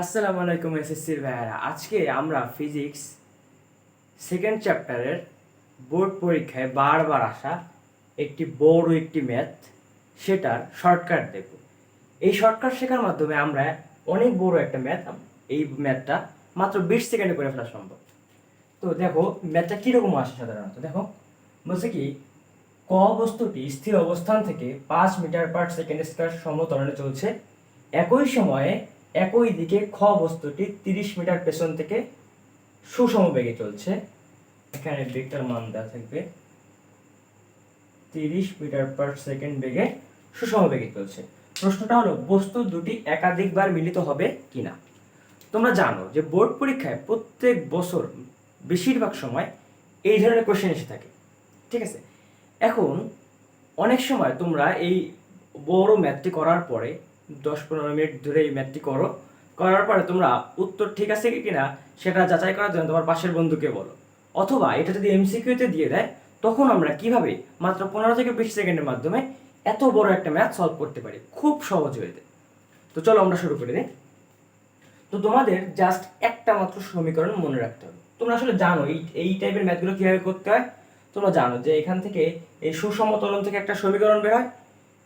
আসসালামু আলাইকুম এস এসএসসির ভাইয়ারা। আজকে আমরা ফিজিক্স সেকেন্ড চ্যাপ্টারের বোর্ড পরীক্ষায় বারবার আসা একটি বড় একটি ম্যাথ সেটার শর্টকাট দেখব। এই শর্টকাট শেখার মাধ্যমে আমরা অনেক বড় একটা ম্যাথ এই ম্যাথটা মাত্র বিশ সেকেন্ডে করে ফেলা সম্ভব। তো দেখো ম্যাথটা কীরকম আসে সাধারণত? দেখো, বলছে কি, ক বস্তুটি স্থির অবস্থান থেকে পাঁচ মিটার পার সেকেন্ড স্কোয়ার সমতরণে চলছে। একই সময়ে একই দিকে খ বস্তুটি তিরিশ মিটার পেছন থেকে সুষম বেগে চলছে। এখানে বেগটার মান দেওয়া থাকবে তিরিশ মিটার পার সেকেন্ড বেগে সুষম বেগে চলছে। প্রশ্নটা হলো, বস্তু দুটি একাধিকবার মিলিত হবে কিনা? তোমরা জানো যে বোর্ড পরীক্ষায় প্রত্যেক বছর বেশিরভাগ সময় এই ধরনের কোশ্চেন এসে থাকে। ঠিক আছে? এখন অনেক সময় তোমরা এই বড় ম্যাথটি করার পরে দশ পনেরো মিনিট ধরে এই ম্যাথটি করো। করার পরে তোমরা উত্তর ঠিক আছে কি কিনা সেটা যাচাই করার জন্য তোমার পাশের বন্ধুকে বলো। অথবা এটা যদি এমসিকিউতে দিয়ে দেয়, তখন আমরা কীভাবে মাত্র পনেরো থেকে বিশ সেকেন্ডের মাধ্যমে এত বড় একটা ম্যাথ সলভ করতে পারি? খুব সহজ হয়ে যায়। তো চলো আমরা শুরু করে দিই তো তোমাদের জাস্ট একটা মাত্র সমীকরণ মনে রাখতে হবে। তোমরা আসলে জানো এই এই টাইপের ম্যাথগুলো কীভাবে করতে হয়? তোমরা জানো যে এখান থেকে এই সুসমতলন থেকে একটা সমীকরণ বের হয়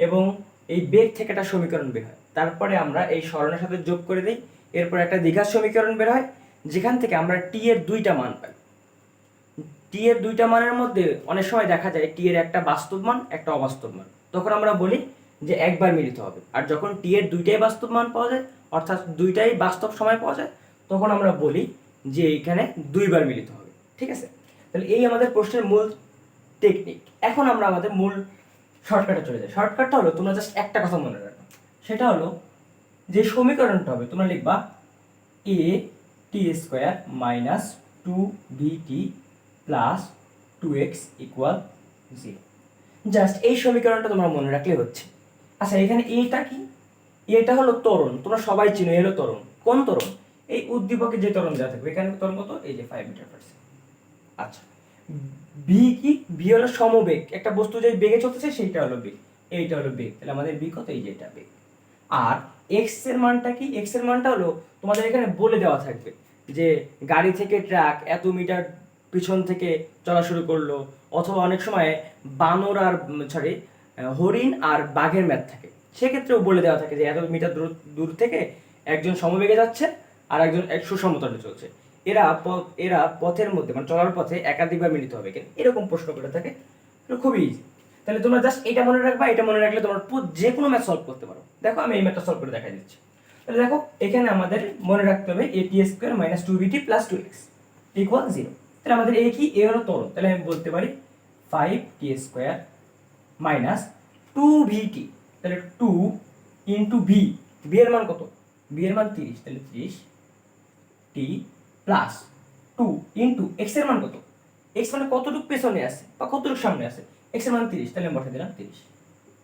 এবং এই বেগ থেকে একটা সমীকরণ বের হয়। তারপরে আমরা এই স্মরণের সাথে যোগ করে দিই, এরপর একটা দীঘার সমীকরণ বের হয়, যেখান থেকে আমরা টি এর দুইটা মান পাই। টি এর দুইটা মানের মধ্যে অনেক সময় দেখা যায় টি এর একটা বাস্তব মান, একটা অবাস্তব মান। তখন আমরা বলি যে একবার মিলিত হবে। আর যখন টি এর দুইটাই বাস্তব মান পাওয়া যায়, অর্থাৎ দুইটাই বাস্তব সময় পাওয়া যায়, তখন আমরা বলি যে এইখানে দুইবার মিলিত হবে। ঠিক আছে? তাহলে এই আমাদের প্রশ্নের মূল টেকনিক এখন আমরা আমাদের মূল শর্টকাটে চলে যায়। শর্টকাটটা হলো, তোমরা জাস্ট একটা কথা মনে রাখো। সেটা হলো, যে সমীকরণটা হবে, তোমরা লিখবা A T square minus two B T plus two X equal zero just এই সমীকরণটা তোমরা মনে রাখলে হচ্ছে। আচ্ছা এখানে এটা কি? এটা হলো ত্বরণ তোমরা সবাই চিনো এলো ত্বরণ কোন ত্বরণ এই উদ্দীপকে যে ত্বরণ দেওয়া থাকবে, এখানে ত্বরণ কত? এই যে ফাইভ মিটার পার আচ্ছা। বি কি? বি হলো সমবেগ। একটা বস্তু যে বেগে চলতেছে, সেইটা হলো বেগ। এইটা হলো বেগ। তাহলে আমাদের বি কত? এই যে এটা বেগ। আর এক্সের মানটা কি? এক্সের মানটা হলো তোমাদের এখানে বলে দেওয়া থাকবে যে গাড়ি থেকে ট্রাক এত মিটার পিছন থেকে চলা শুরু করল, অথবা অনেক সময় বানর আর সরি হরিণ আর বাঘের ম্যাথ থাকে। সেক্ষেত্রেও বলে দেওয়া থাকে যে এত মিটার দূর দূর থেকে একজন সমবেগে যাচ্ছে আর একজন এক সুসমতলে চলছে। এরা এরা পথের মধ্যে মানে চলার পথে একাধিকবার মিলিত হবে কেন এরকম প্রশ্ন করে থাকে। খুবই ইজি তাহলে তোমরা জাস্ট এটা মনে রাখবা, এটা মনে রাখলে তোমরা যে কোনো ম্যাথ সলভ করতে পারো। দেখো, আমি এই ম্যাথটা সলভ করে দেখা দিচ্ছি। তাহলে দেখো, এখানে আমাদের মনে রাখতে হবে A T square minus two BT plus two X equal zero তাহলে আমাদের এ কি? এ হলো তরণ। তাহলে আমি বলতে পারি five T square minus two VT তাহলে টু ইন্টু ভি ভি এর মান কত? ভি এর মান তিরিশ। তাহলে তিরিশ টি প্লাস টু ইন্টু এক্সের মান কত? এক্স মানে কতটুকু পেছনে আছে বা কতটুকু সামনে আছে? এক্সের মান তিরিশ, তাহলে বসে দিলাম তিরিশ।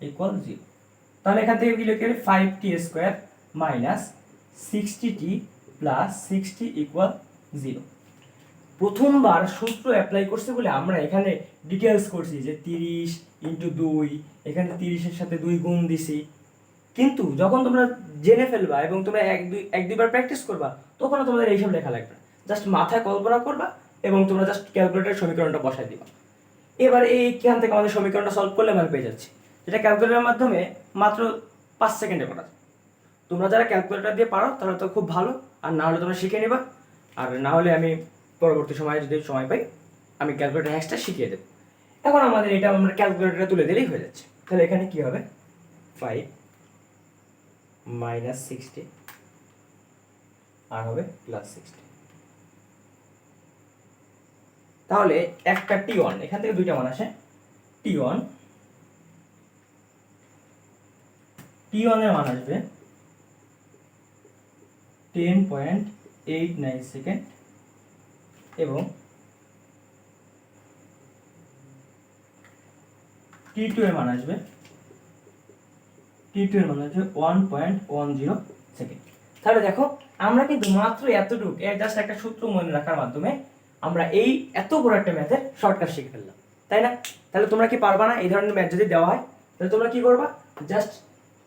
ইকুয়াল জিরো তাহলে এখান থেকে কি লিখে five T square minus sixty T plus sixty equal zero প্রথমবার সূত্র অ্যাপ্লাই করছে বলে আমরা এখানে ডিটেলস করছি যে তিরিশ ইন্টু দুই, এখানে তিরিশের সাথে দুই গুণ দিছি। কিন্তু যখন তোমরা জেনে ফেলবা এবং তোমরা এক দুই, এক দুইবার প্র্যাকটিস করবা তখন আর তোমাদের এইসব লেখা লাগবে জাস্ট মাথায় কল্পনা করবা এবং তোমরা জাস্ট ক্যালকুলেটার সমীকরণটা বসাই দিবা। এবার এইখান থেকে আমাদের সমীকরণটা সলভ করলে আমরা পেয়ে যাচ্ছি। যেটা ক্যালকুলেটারের মাধ্যমে মাত্র পাঁচ সেকেন্ডে করা যায়। তোমরা যারা ক্যালকুলেটার দিয়ে পারো তারা তো খুব ভালো। আর না হলে তোমরা শিখে নিবা। আর না হলে আমি পরবর্তী সময়ে যদি সময় পাই, আমি ক্যালকুলেটার হ্যাক্সটা শিখিয়ে দেবো। এখন আমাদের এটা আমরা ক্যালকুলেটারে তুলে দিলেই হয়ে যাচ্ছে। তাহলে এখানে কি হবে? ফাইভ মাইনাস সিক্সটি আর হবে প্লাস সিক্সটি তাহলে একটা টি ওয়ান এখান থেকে দুইটা মান আসে টি ওয়ান টি ওয়ানের মান আসবে ten point eight nine second এবং টি টু এর মান আসবে টি টু এর মান আসবে one point one zero second তাহলে দেখো, আমরা কিন্তু মাত্র এতটুকু, এর জাস্ট একটা সূত্র মনে রাখার মাধ্যমে আমরা এই এত বড় একটা ম্যাথের শর্টকাট শিখে ফেললাম। তাই না? তাহলে তোমরা কি পারবা না? এই ধরনের ম্যাথ যদি দেওয়া হয়, তাহলে তোমরা কি করবা? জাস্ট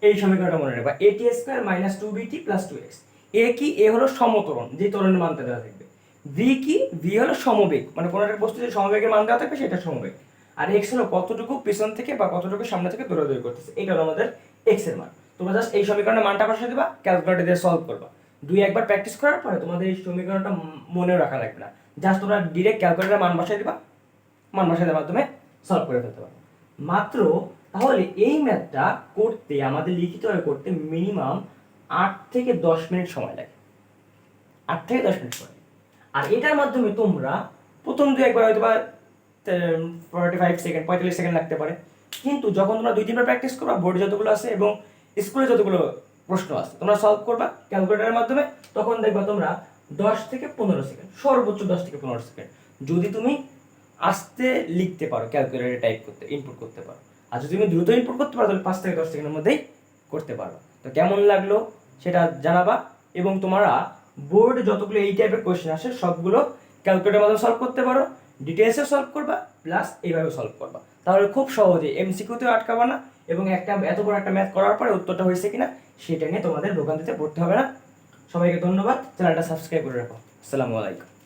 এই সমীকরণটা মনে রাখবা a t square minus two b t plus two x a কি? এ হলো সমতরণ, যে ত্বরণের মানটা দেওয়া থাকবে। ভি কি? ভি হলো সমবেগ। মানে কোনো একটা বস্তু যে সমবেগের মান দেওয়া থাকবে, সেটা সমবেগ। আর এক্স হলো কতটুকু পিছন থেকে বা কতটুকু সামনে থেকে দৌড়াদৌড়ি করতেছে। এটা হলো আমাদের এক্সের মান। তোমরা জাস্ট এই সমীকরণের মানটা বসে দিবা ক্যালকুলেটর দিয়ে সলভ করবা। দুই একবার প্র্যাকটিস করার পরে তোমাদের এই সমীকরণটা মনেও রাখা লাগবে না। জাস্ট তোমরা ডিরেক্ট ক্যালকুলেটার মান বসাই দিবা। মান বসাই দেওয়ার মাধ্যমে সলভ করে ফেলতে পারবে মাত্র তাহলে এই ম্যাথটা করতে, আমাদের লিখিতভাবে করতে মিনিমাম আট থেকে দশ মিনিট সময় লাগে। আট থেকে দশ মিনিট সময় আর এটার মাধ্যমে তোমরা প্রথম দু একবার হয়তো বা ফর্টি ফাইভ সেকেন্ড পঁয়তাল্লিশ সেকেন্ড লাগতে পারে। কিন্তু যখন তোমরা দুই তিনবার প্র্যাকটিস করবা বোর্ডে যতগুলো আছে এবং স্কুলে যতগুলো প্রশ্ন আছে, তোমরা সলভ করবা ক্যালকুলেটারের মাধ্যমে। তখন দেখবা তোমরা দশ থেকে পনেরো সেকেন্ড, সর্বোচ্চ দশ থেকে পনেরো সেকেন্ড। যদি তুমি আস্তে লিখতে পারো ক্যালকুলেটরে টাইপ করতে ইনপুট করতে পারো। আর যদি তুমি দ্রুত ইনপুট করতে পারো, তাহলে পাঁচ থেকে দশ সেকেন্ডের মধ্যেই করতে পারো। তো কেমন লাগল সেটা জানাবা এবং তোমরা বোর্ডে যতগুলো এই টাইপের কোয়েশ্চেন আসে, সবগুলো ক্যালকুলেটরের মাধ্যমে সলভ করতে পারো। ডিটেলসে সলভ করবা প্লাস এইভাবে সলভ করবা। তাহলে খুব সহজে এমসিকিউতেও আটকাবা না এবং একটা এত বড় একটা ম্যাথ করার পরে উত্তরটা হয়েছে কিনা, সেটা নিয়ে তোমাদের ভোগান্তিতে পড়তে হবে না। সবাইকে ধন্যবাদ চ্যানেলটা সাবস্ক্রাইব করে রাখো। আসসালামু আলাইকুম।